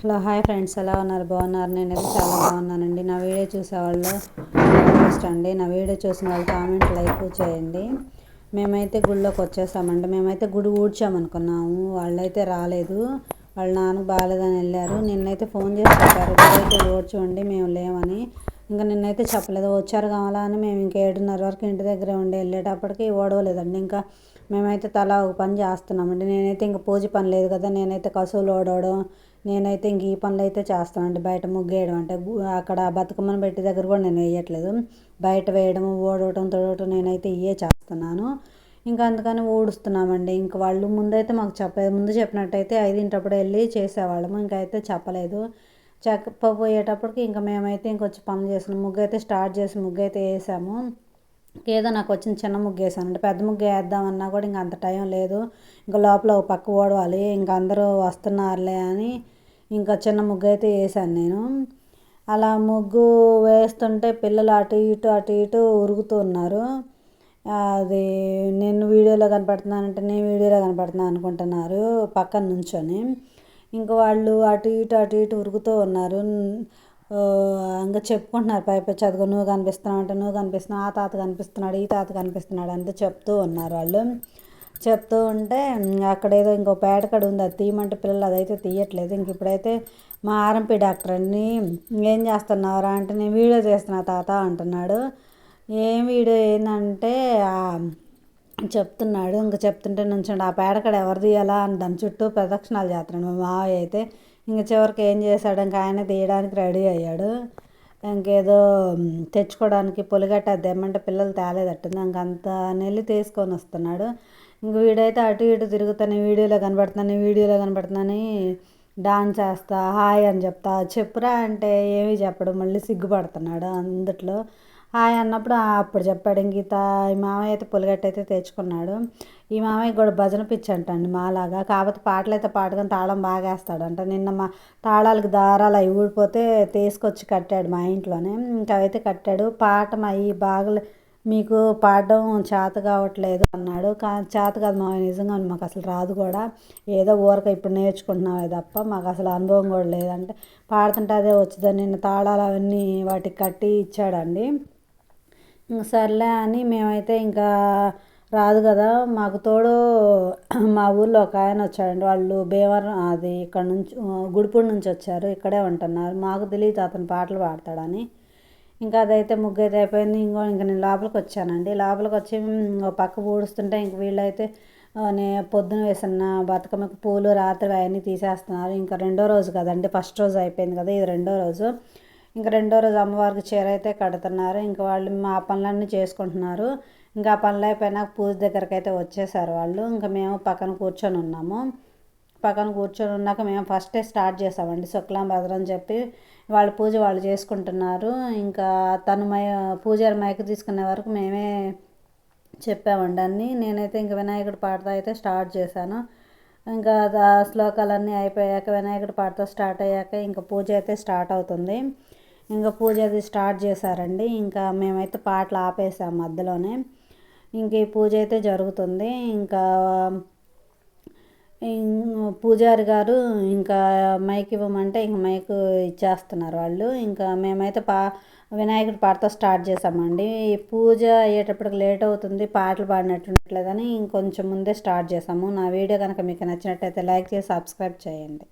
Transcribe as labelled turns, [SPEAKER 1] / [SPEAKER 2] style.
[SPEAKER 1] Hello hi friends. ఎలా ఉన్నారు? బాగున్నారు? నేనైతే చాలా బాగున్నానండి. నా వీడియో చూసేవాళ్ళు ఫస్ట్ అండి. నా వీడియో చూసిన వాళ్ళు కామెంట్ లైక్ చేయండి. మేమైతే గుడిలోకి వచ్చేసామండి. మేమైతే గుడి ఊడ్చామనుకున్నాము. వాళ్ళైతే రాలేదు. వాళ్ళ నాన్న బాగాలేదని వెళ్ళారు. నిన్నైతే ఫోన్ చేసి చెప్పారు గుడైతే ఊడ్చండి మేము లేమని. ఇంకా నిన్నైతే చెప్పలేదు. వచ్చారు కావాలా? అని మేము ఇంకా ఏడున్నర వరకు ఇంటి దగ్గర ఉండి వెళ్ళేటప్పటికి ఓడవలేదండి. ఇంకా మేమైతే తలా ఒక పని చేస్తున్నామండి. నేనైతే ఇంకా పూజ పని లేదు కదా నేనైతే కసువులు ఓడవడం నేనైతే ఇంక ఈ పనులు అయితే చేస్తానండి బయట ముగ్గేయడం అంటే అక్కడ బతుకమ్మను పెట్టి దగ్గర కూడా నేను వేయట్లేదు. బయట వేయడం ఓడవటం తొడవటం నేనైతే ఇవే చేస్తున్నాను. ఇంకా అందుకని ఊడుస్తున్నామండి. ఇంక వాళ్ళు ముందైతే మాకు చెప్పలేదు. ముందు చెప్పినట్టయితే ఐదింటప్పుడు వెళ్ళి చేసేవాళ్ళము. ఇంకైతే అయితే చెక్క పోయేటప్పటికి ఇంకా మేమైతే ఇంకొచ్చి పనులు చేసినాం ముగ్గు అయితే స్టార్ట్ చేసి ముగ్గు అయితే వేసాము. ఏదో నాకు వచ్చిన చిన్న ముగ్గు వేసానండి పెద్ద ముగ్గు వేద్దామన్నా కూడా ఇంకా అంత టైం లేదు. ఇంకా లోపల ఒక పక్క ఓడవాలి. ఇంకా అందరూ వస్తున్నారులే అని ఇంకా చిన్న ముగ్గు అయితే వేసాను నేను. అలా ముగ్గు వేస్తుంటే పిల్లలు అటు ఇటు అటు ఇటు ఉరుగుతూ ఉన్నారు. అది నేను వీడియోలో కనపడుతున్నానంటే నేను వీడియోలో కనపడుతున్నాను అనుకుంటున్నారు పక్కన నుంచొని. ఇంకా వాళ్ళు అటు ఇటు అటు ఇటు ఉరుకుతూ ఉన్నారు. ఇంకా చెప్పుకుంటున్నారు పై పై చదువు నువ్వు కనిపిస్తున్నావు అంటే నువ్వు కనిపిస్తున్నావు ఆ తాత కనిపిస్తున్నాడు ఈ తాత కనిపిస్తున్నాడు అంతా చెప్తూ ఉన్నారు వాళ్ళు. చెప్తూ ఉంటే అక్కడ ఏదో ఇంకో పేటకడ ఉంది అది తీయమంటే పిల్లలు అదైతే తీయట్లేదు. ఇంక ఇప్పుడైతే మా ఆర్ఎంపీ డాక్టర్ అండి ఏం చేస్తున్నారా అంటే నేను వీడియో చేస్తున్నా తాత అంటున్నాడు. ఏం వీడియో ఏంటంటే చెప్తున్నాడు. ఇంకా చెప్తుంటే నుంచండి. ఆ పేడకడ ఎవరు తీయాలా అని దాని చుట్టూ ప్రదక్షిణాలు చేస్తున్నాడు. మా మావయ్య అయితే ఇంక చివరికి ఏం చేశాడు? ఇంకా ఆయన తీయడానికి రెడీ అయ్యాడు. ఇంకేదో తెచ్చుకోవడానికి పొలిగట్ట తెమ్మంటే పిల్లలు తేలేదట్టుంది. ఇంకంత నెల్లి తీసుకొని వస్తున్నాడు. ఇంక వీడైతే అటు ఇటు తిరుగుతాను వీడియోలో కనబడుతున్నాను వీడియోలో కనబడుతున్నాను డాన్స్ చేస్తా హాయ్ అని చెప్తా. చెప్పురా అంటే ఏమీ చెప్పడం. మళ్ళీ సిగ్గుపడుతున్నాడు. అందుట్లో హాయ్ అన్నప్పుడు అప్పుడు చెప్పాడు గీత ఈ మామయ్య అయితే పులిగట్ట అయితే తెచ్చుకున్నాడు. ఈ మామయ్య కూడా భజన పిచ్చి అంటండి మాలాగా. కాకపోతే పాటలు అయితే పాడుకొని తాళం బాగా వేస్తాడంట. నిన్న మా తాళాలకు దారాలు అవి ఊడిపోతే తీసుకొచ్చి కట్టాడు మా ఇంట్లోనే. ఇంకా అవైతే కట్టాడు. పాట మా ఈ బాగులు మీకు పాడడం చేత కావట్లేదు అన్నాడు. కానీ చేత కాదు మా నిజంగా మాకు అసలు రాదు కూడా. ఏదో ఊరక ఇప్పుడు నేర్చుకుంటున్నామే తప్ప మాకు అసలు అనుభవం కూడా లేదంటే పాడుతుంటే అదే వచ్చిందని నిన్న తాళాలు అవన్నీ వాటికి కట్టి ఇచ్చాడండి. సర్లే అని మేమైతే ఇంకా రాదు కదా. మాకు తోడు మా ఊళ్ళో ఒక ఆయన వచ్చాడండి. వాళ్ళు భీమవరం అది ఇక్కడ నుంచి గుడిపూడి నుంచి వచ్చారు. ఇక్కడే ఉంటున్నారు. మాకు తెలియదు అతను పాటలు పాడతాడని. ఇంకా అదైతే ముగ్గు అయితే అయిపోయింది. ఇంకో ఇంకా నేను లోపలికి వచ్చానండి. లోపలికి వచ్చి పక్క ఊడుస్తుంటే ఇంక వీళ్ళైతే నేను పొద్దున వేసిన బతుకమ్మకి పూలు రాత్రి అవన్నీ తీసేస్తున్నారు. ఇంకా రెండో రోజు కదండి. ఫస్ట్ రోజు అయిపోయింది కదా. ఇది రెండో రోజు. ఇంకా రెండో రోజు అమ్మవారికి చీర అయితే కడుతున్నారు. ఇంకా వాళ్ళు మా పనులన్నీ చేసుకుంటున్నారు. ఇంకా ఆ పనులు అయిపోయినాక పూజ దగ్గరికి అయితే వచ్చేసారు వాళ్ళు. ఇంకా మేము పక్కన కూర్చొని ఉన్నాము. పక్కన కూర్చొని ఉన్నాక మేము ఫస్టే స్టార్ట్ చేసామండి. శుక్లాం భద్రం చెప్పి వాళ్ళ పూజ వాళ్ళు చేసుకుంటున్నారు. ఇంకా తను మై పూజారి మైక్ తీసుకునే వరకు మేమే చెప్పామండి అన్నీ. నేనైతే ఇంక వినాయకుడి పాటతో అయితే స్టార్ట్ చేశాను. ఇంకా శ్లోకాలన్నీ అయిపోయాక వినాయకుడి పాటతో స్టార్ట్ అయ్యాక ఇంకా పూజ అయితే స్టార్ట్ అవుతుంది. ఇంకా పూజ అది స్టార్ట్ చేశారండి. ఇంకా మేమైతే పాటలు ఆపేసాం మధ్యలోనే. ఇంక ఈ పూజ అయితే జరుగుతుంది. ఇంకా పూజారి గారు ఇంకా మైక్ ఇవ్వమంటే ఇంక మైక్ ఇచ్చేస్తున్నారు వాళ్ళు. ఇంకా మేమైతే పా వినాయకుడి పాటతో స్టార్ట్ చేసామండి. పూజ అయ్యేటప్పటికి లేట్ అవుతుంది పాటలు పాడినట్టుండట్లేదని ఇంకొంచెం ముందే స్టార్ట్ చేసాము. నా వీడియో కనుక మీకు నచ్చినట్టయితే లైక్ చేసి సబ్స్క్రైబ్ చేయండి.